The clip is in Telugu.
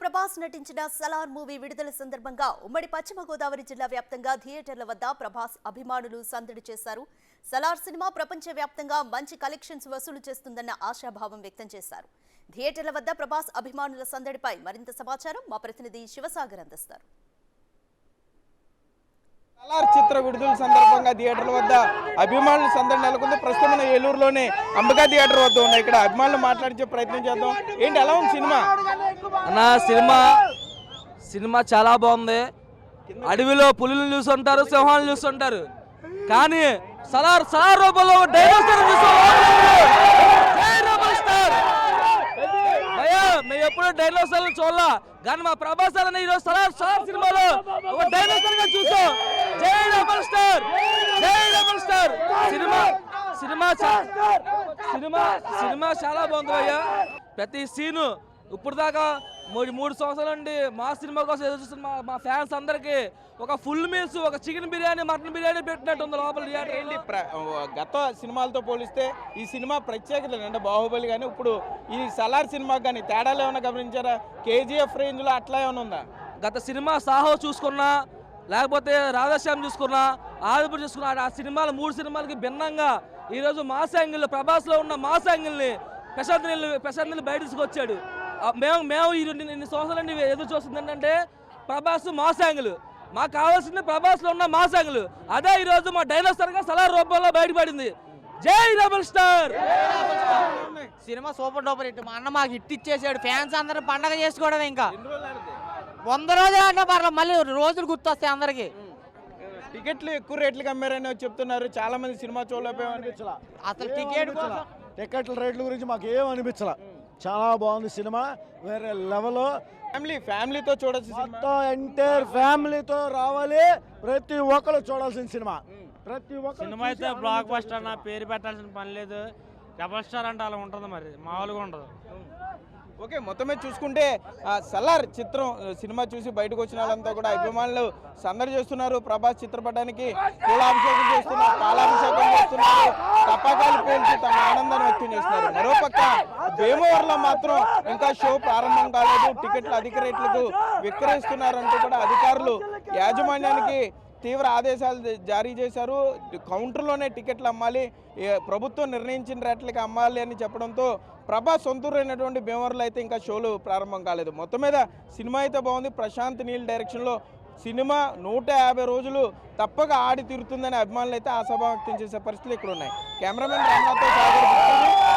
ప్రభాస్ నటించిన సలార్ మూవీ విడుదల సందర్భంగా ఉమ్మడి పశ్చిమ గోదావరి జిల్లా వ్యాప్తంగా థియేటర్ల వద్ద ప్రభాస్ అభిమానులు సందడి చేశారు. సలార్ సినిమా ప్రపంచ వ్యాప్తంగా మంచి కలెక్షన్స్ వసూలు చేస్తుందన్న ఆశాభావం వ్యక్తం చేశారు. థియేటర్ల వద్ద ప్రభాస్ అభిమానుల సందడిపై మరింత సమాచారం మా ప్రతినిధి శివసాగర్ అందిస్తారు. సలార్ చిత్ర విడుదల సందర్భంగా థియేటర్ల వద్ద అభిమానుల సందడి నెలకొంది. ప్రస్తుతం మన ఏలూరులోని అంబికా థియేటర్ వద్ద ఉన్నాయి. ఇక్కడ అభిమానులు మాట్లాడించే ప్రయత్నం చేద్దాం. ఏంటి ఎలా ఉంది సినిమా? అన్న సినిమా సినిమా చాలా బాగుంది. అడవిలో పులులు చూస్తుంటారు సింహాలు చూస్తుంటారు కానీ సలార్ సలార్ రూపంలో డైనోసార్ చూస్తాం మేము ఎప్పుడు డైనోసార్ చూడాలా. కానీ మా ప్రభాస్ ఈరోజు సలార్ సలార్ సినిమాలో ఒక డైనోసార్గా చూసాం జై రెబల్ స్టార్ జై rebel star cinema cinema cinema cinema చాలా బాగుంది భయ్యా ప్రతి సీను ఇప్పుడు దాకా మూడు మూడు సంవత్సరాల నుండి మా సినిమా కోసం ఎదురు చూస్తున్న మా మా ఫ్యాన్స్ అందరికి ఒక ఫుల్ మీల్స్ ఒక చికెన్ బిర్యానీ మటన్ బిర్యానీ పెట్టినట్టు ఉంది లోపల థియేటర్ ఏంటి గత సినిమాలతో పోలిస్తే ఈ సినిమా ప్రత్యేకత అంటే బాహుబలి కానీ ఇప్పుడు ఈ సలార్ సినిమాకి కానీ తేడాలు ఏమైనా గమనించారా? కేజీఎఫ్ రేంజ్లో అట్లా ఏమైనా ఉందా? గత సినిమా సాహో చూసుకున్నా లేకపోతే రాధాశ్యామ్ చూసుకున్నా ఆదిపురు చూసుకున్నా ఆ సినిమాలు మూడు సినిమాలకి భిన్నంగా ఈరోజు మాస్ యాంగిల్ ప్రభాస్లో ఉన్న మాస్ యాంగిల్ని ప్రశాంత్ నీళ్ళు ప్రశాంత్ నీళ్ళు బయట తీసుకొచ్చాడు. మేము మేము ఈ రెండు ఇన్ని సంవత్సరాల నుండి ఎదురు చూస్తుంది ఏంటంటే ప్రభాస్ మాస్ యాంగిల్. మాకు కావాల్సింది ప్రభాస్లో ఉన్న మాస్ యాంగిల్. అదే ఈరోజు మా డైనోసార్గా సలార్ రూపంలో బయటపడింది. జై double star! Cinema super duper hit. మా అన్న మాకు హిట్ ఇచ్చేసాడు. ఫ్యాన్స్ అందరూ పండగ చేసుకోవడం ఇంకా. వంద రోజులు అంటే పర్లేదు మళ్ళీ రోజులు గుర్తొస్తాయి అందరికి. టికెట్లు ఎక్కువ రేట్లకు అమ్మారని చెప్తున్నారు. చాలా మంది సినిమా చూడలేకపోయామని అసలు టికెట్ కోసం టికెట్ల రేట్ల గురించి మాకు ఏం అనిపించలా? చాలా బాగుంది సినిమా. వేరే లెవెల్. ఫ్యామిలీ ఫ్యామిలీతో చూడొచ్చు సినిమా. మొత్తం ఎంటైర్ ఫ్యామిలీతో రావాలి. ప్రతి ఒక్కరు చూడాల్సిన సినిమా. ప్రతి ఒక్కరు సినిమా అయితే బ్లాక్ బస్టర్ అన్న పేరు పెట్టాల్సిన పని లేదు. డబల్ స్టార్ అంటే అలా ఉంటుంది మరి. మామూలుగా ఉండదు. ఓకే మొత్తమే చూసుకుంటే ఆ, సలార్ చిత్రం సినిమా చూసి బయటకు వచ్చిన వాళ్ళంతా కూడా అభిమానులు సందడి చేస్తున్నారు. ప్రభాస్ చిత్రపటానికి పూలాభిషేకం చేస్తున్నారు పాలాభిషేకం చేస్తున్నారు. తప్పకాలు పేల్చి తమ ఆనందాన్ని వ్యక్తం చేస్తున్నారు. మరోపక్క భీమవరంలో మాత్రం ఇంకా షో ప్రారంభం కాలేదు. టికెట్లు అధిక రేట్లకు విక్రయిస్తున్నారంటూ కూడా అధికారులు యాజమాన్యానికి తీవ్ర ఆదేశాలు జారీ చేశారు. కౌంటర్లోనే టికెట్లు అమ్మాలి. ప్రభుత్వం నిర్ణయించిన రేట్లకి అమ్మాలి అని చెప్పడంతో ప్రభాస్ సొంతూరైనటువంటి అయినటువంటి భీమవరంలో అయితే ఇంకా షోలు ప్రారంభం కాలేదు. మొత్తం మీద సినిమా అయితే బాగుంది. ప్రశాంత్ నీల్ డైరెక్షన్లో సినిమా నూట యాభై రోజులు తప్పక ఆడి తీరుతుందని అభిమానులు అయితే ఆశాభావం వ్యక్తం చేసే పరిస్థితులు ఇక్కడ ఉన్నాయి కెమెరామెన్ రామ్నాథ్తో